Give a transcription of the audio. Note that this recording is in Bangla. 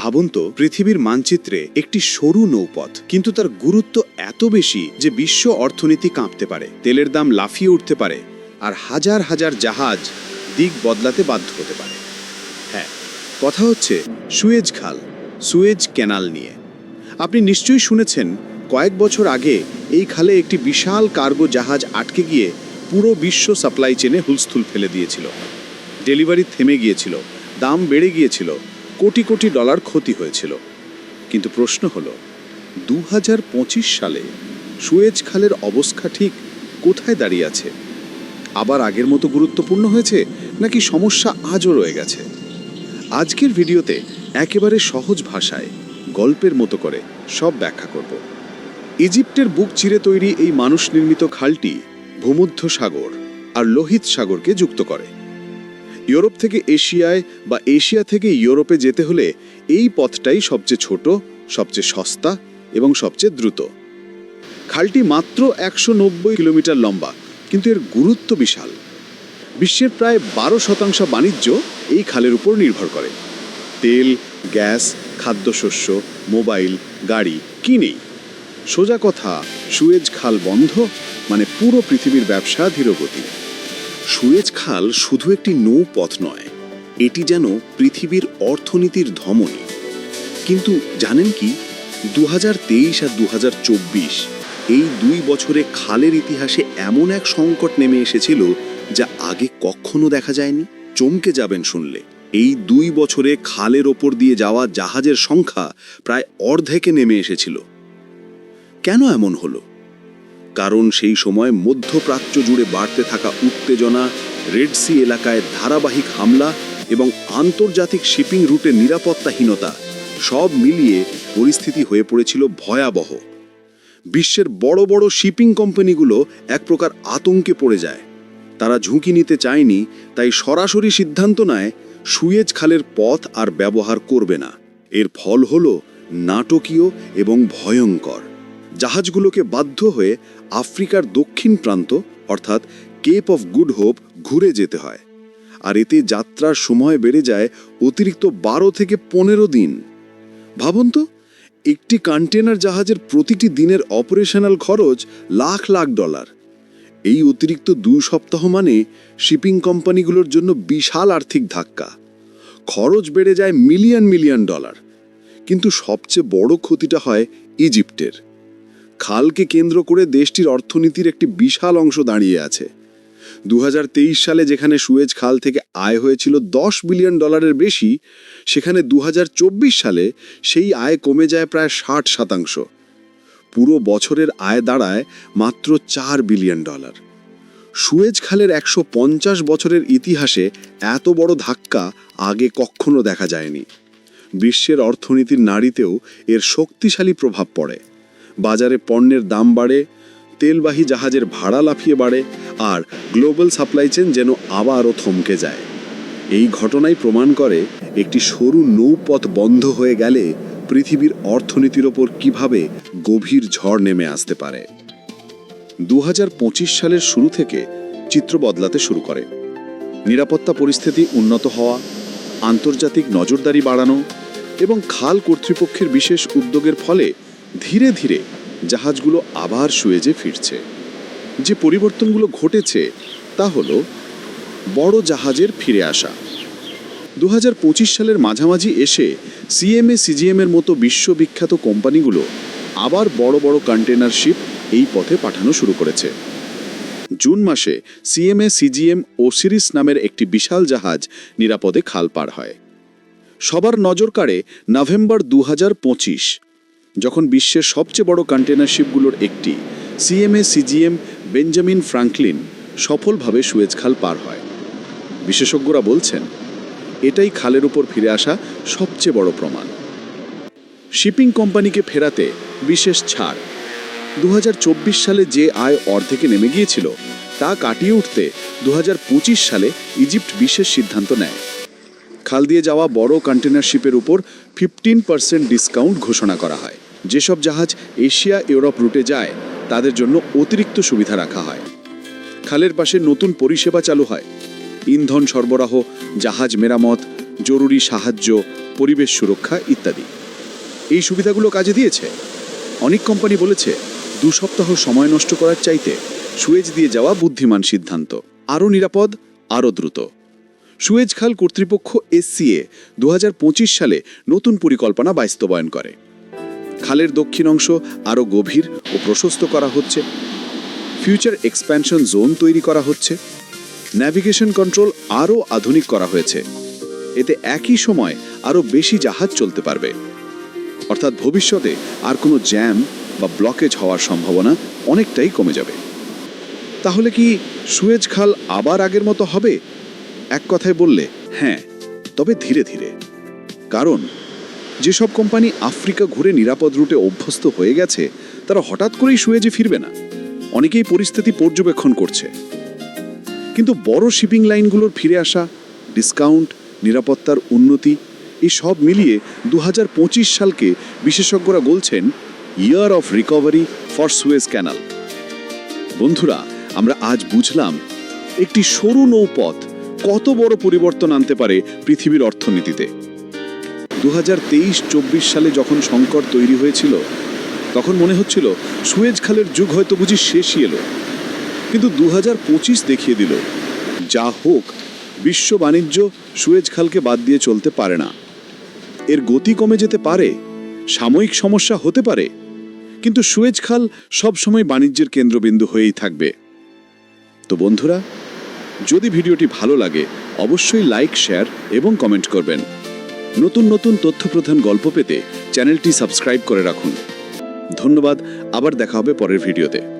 ভাবুন তো, পৃথিবীর মানচিত্রে একটি সরু নৌপথ, কিন্তু তার গুরুত্ব এত বেশি যে বিশ্ব অর্থনীতি কাঁপতে পারে, তেলের দাম লাফিয়ে উঠতে পারে, আর হাজার হাজার জাহাজ দিক বদলাতে বাধ্য হতে পারে। হ্যাঁ কথা হচ্ছে সুয়েজ খাল, সুয়েজ ক্যানাল নিয়ে। আপনি নিশ্চয়ই শুনেছেন, কয়েক বছর আগে এই খালে একটি বিশাল কার্গো জাহাজ আটকে গিয়ে পুরো বিশ্ব সাপ্লাই চেনে হুলস্থুল ফেলে দিয়েছিল। ডেলিভারি থেমে গিয়েছিল, দাম বেড়ে গিয়েছিল কোটি কোটি ডলার ক্ষতি হয়েছিল। কিন্তু প্রশ্ন হলো দু সালে সুয়েজ খালের অবস্থা ঠিক কোথায় দাঁড়িয়ে আছে? আবার আগের মতো গুরুত্বপূর্ণ হয়েছে নাকি সমস্যা আজও রয়ে গেছে? আজকের ভিডিওতে একেবারে সহজ ভাষায়, গল্পের মতো করে সব ব্যাখ্যা করব। ইজিপ্টের বুক চিরে তৈরি এই মানুষ নির্মিত খালটি ভূমধ্য সাগর আর লোহিত সাগরকে যুক্ত করে। ইউরোপ থেকে এশিয়ায় বা এশিয়া থেকে ইউরোপে যেতে হলে এই পথটাই সবচেয়ে ছোট, সবচেয়ে সস্তা এবং সবচেয়ে দ্রুত। খালটি মাত্র একশো নব্বই কিলোমিটার লম্বা, কিন্তু এর গুরুত্ব বিশাল। বিশ্বের প্রায় বারো শতাংশ বাণিজ্য এই খালের উপর নির্ভর করে। তেল, গ্যাস, খাদ্যশস্য, মোবাইল, গাড়ি, কি নেই? সোজা কথা, সুয়েজ খাল বন্ধ মানে পুরো পৃথিবীর ব্যবসা ধীরগতি সুয়েজ খাল শুধু একটি নৌপথ নয়, এটি যেন পৃথিবীর অর্থনীতির ধমনী। কিন্তু জানেন কি দু হাজার তেইশ আর দু হাজার চব্বিশ এই দুই বছরে খালের ইতিহাসে এমন এক সংকট নেমে এসেছিল যা আগে কখনো দেখা যায়নি। চমকে যাবেন শুনলে, এই দুই বছরে খালের ওপর দিয়ে যাওয়া জাহাজের সংখ্যা প্রায় অর্ধেকে নেমে এসেছিল। কেন এমন হলো? কারণ সেই সময় মধ্যপ্রাচ্য জুড়ে বাড়তে থাকা উত্তেজনা রেড সি এলাকায় ধারাবাহিক হামলা এবং আন্তর্জাতিক শিপিং রুটে নিরাপত্তাহীনতা, সব মিলিয়ে পরিস্থিতি হয়ে পড়েছিল ভয়াবহ। বিশ্বের বড় বড় শিপিং কোম্পানিগুলো এক প্রকার আতঙ্কে পড়ে যায়। তারা ঝুঁকি নিতে চায়নি, তাই সরাসরি সিদ্ধান্ত নেয় সুয়েজ খালের পথ আর ব্যবহার করবে না। এর ফল হল নাটকীয় এবং ভয়ঙ্কর। জাহাজগুলোকে বাধ্য হয়ে আফ্রিকার দক্ষিণ প্রান্ত, অর্থাৎ কেপ অফ গুড হোপ, ঘুরে যেতে হয়। আর এতে যাত্রার সময় বেড়ে যায় অতিরিক্ত বারো থেকে পনেরো দিন। ভাবুন তো, একটি কন্টেনার জাহাজের প্রতিটি দিনের অপারেশনাল খরচ লাখ লাখ ডলার। এই অতিরিক্ত দুই সপ্তাহ মানে শিপিং কোম্পানিগুলোর জন্য বিশাল আর্থিক ধাক্কা। খরচ বেড়ে যায় মিলিয়ন মিলিয়ন ডলার। কিন্তু সবচেয়ে বড় ক্ষতিটা হয় ইজিপ্টের। খালকে কেন্দ্র করে দেশটির অর্থনীতির একটি বিশাল অংশ দাঁড়িয়ে আছে। দু হাজার তেইশ সালে যেখানে সুয়েজ খাল থেকে আয় হয়েছিল দশ বিলিয়ন ডলারের বেশি, সেখানে দু হাজার চব্বিশ সালে সেই আয় কমে যায় প্রায় ষাট শতাংশ। পুরো বছরের আয় দাঁড়ায় মাত্র চার বিলিয়ন ডলার। সুয়েজ খালের একশো পঞ্চাশ বছরের ইতিহাসে এত বড় ধাক্কা আগে কখনো দেখা যায়নি। বিশ্বের অর্থনীতির নারীতেও এর শক্তিশালী প্রভাব পড়ে। বাজারে পণ্যের দাম বাড়ে, তেলবাহী জাহাজের ভাড়া লাফিয়ে বাড়ে আর গ্লোবাল সাপ্লাই চেন যেন আবারও থমকে যায়। এই ঘটনাই প্রমাণ করে একটি সরু নৌপথ বন্ধ হয়ে গেলে পৃথিবীর অর্থনীতির ওপর কীভাবে গভীর ঝড় নেমে আসতে পারে। দু হাজার পঁচিশ সালের শুরু থেকে চিত্র বদলাতে শুরু করে। নিরাপত্তা পরিস্থিতি উন্নত হওয়া, আন্তর্জাতিক নজরদারি বাড়ানো এবং খাল কর্তৃপক্ষের বিশেষ উদ্যোগের ফলে ধীরে ধীরে জাহাজগুলো আবার সুয়েজে ফিরছে। যে পরিবর্তনগুলো ঘটেছে তা হল বড় জাহাজের ফিরে আসা। দু হাজার পঁচিশ সালের মাঝামাঝি এসে সিএমএ সিজিএমের মতো বিশ্ববিখ্যাত কোম্পানিগুলো আবার বড় বড় কন্টেনার শিপ এই পথে পাঠানো শুরু করেছে। জুন মাসে সিএমএ, সিজিএম ও সিরিস নামের একটি বিশাল জাহাজ নিরাপদে খাল পার হয়। সবার নজর কাড়ে নভেম্বর দু হাজার পঁচিশ। যখন বিশ্বের সবচেয়ে বড় কন্টেনার শিপগুলোর একটি সিএমএ সিজিএম বেঞ্জামিন ফ্রাঙ্কলিন সফলভাবে সুয়েজ খাল পার হয়। বিশেষজ্ঞরা বলছেন, এটাই খালের উপর ফিরে আসা সবচেয়ে বড় প্রমাণ। শিপিং কোম্পানিকে ফেরাতে বিশেষ ছাড়। দু হাজার চব্বিশ সালে যে আয় অর্ধেকে নেমে গিয়েছিল, তা কাটিয়ে উঠতে দু হাজার পঁচিশ সালে ইজিপ্ট বিশেষ সিদ্ধান্ত নেয়। খাল দিয়ে যাওয়া বড় কন্টেনার শিপের উপর ফিফটিন পার্সেন্ট ডিসকাউন্ট ঘোষণা করা হয়। যেসব জাহাজ এশিয়া, ইউরোপ রুটে যায়, তাদের জন্য অতিরিক্ত সুবিধা রাখা হয়। খালের পাশে নতুন পরিষেবা চালু হয়। ইন্ধন সরবরাহ, জাহাজ মেরামত, জরুরি সাহায্য, পরিবেশ সুরক্ষা ইত্যাদি। এই সুবিধাগুলো কাজে দিয়েছে। অনেক কোম্পানি বলেছে, দু সপ্তাহ সময় নষ্ট করার চাইতে সুয়েজ দিয়ে যাওয়া বুদ্ধিমান সিদ্ধান্ত। আরও নিরাপদ, আরও দ্রুত। সুয়েজ খাল কর্তৃপক্ষ এসসিএ দু হাজার পঁচিশ সালে নতুন পরিকল্পনা বাস্তবায়ন করে। খালের দক্ষিণ অংশ আরও গভীর ও প্রশস্ত করা হচ্ছে। ফিউচার এক্সপ্যানশন জোন তৈরি করা হচ্ছে। ন্যাভিগেশন কন্ট্রোল আরও আধুনিক করা হয়েছে। এতে একই সময় আরও বেশি জাহাজ চলতে পারবে। অর্থাৎ ভবিষ্যতে আর কোনো জ্যাম বা ব্লকেজ হওয়ার সম্ভাবনা অনেকটাই কমে যাবে। তাহলে কি সুয়েজ খাল আবার আগের মতো হবে? এক কথায় বললে হ্যাঁ তবে ধীরে ধীরে। কারণ যেসব কোম্পানি আফ্রিকা ঘুরে নিরাপদ রুটে অভ্যস্ত হয়ে গেছে, তারা হঠাৎ করেই সুয়েজে ফিরবে না। অনেকেই পরিস্থিতি পর্যবেক্ষণ করছে। কিন্তু বড় শিপিং লাইনগুলোর ফিরে আসা, ডিসকাউন্ট, নিরাপত্তার উন্নতি, এই সব মিলিয়ে দু হাজার পঁচিশ সালকে বিশেষজ্ঞরা বলছেন year of recovery for Suez canal বন্ধুরা, আমরা আজ বুঝলাম, একটি সরু নৌপথ কত বড় পরিবর্তন আনতে পারে পৃথিবীর অর্থনীতিতে। দু হাজার তেইশ চব্বিশ সালে যখন সংকট তৈরি হয়েছিল, তখন মনে হচ্ছিল সুয়েজ খালের যুগ হয়তো বুঝি শেষই এলো। কিন্তু দু হাজার পঁচিশ দেখিয়ে দিল, যা হোক, বিশ্ব বাণিজ্য সুয়েজ খালকে বাদ দিয়ে চলতে পারে না। এর গতি কমে যেতে পারে, সাময়িক সমস্যা হতে পারে, কিন্তু সুয়েজ খাল সবসময় বাণিজ্যের কেন্দ্রবিন্দু হয়েই থাকবে। তো বন্ধুরা, যদি ভিডিওটি ভালো লাগে, অবশ্যই লাইক, শেয়ার এবং কমেন্ট করবেন। নতুন নতুন তথ্যপ্রধান গল্প পেতে চ্যানেলটি সাবস্ক্রাইব করে রাখুন। ধন্যবাদ, আবার দেখা হবে পরের ভিডিওতে।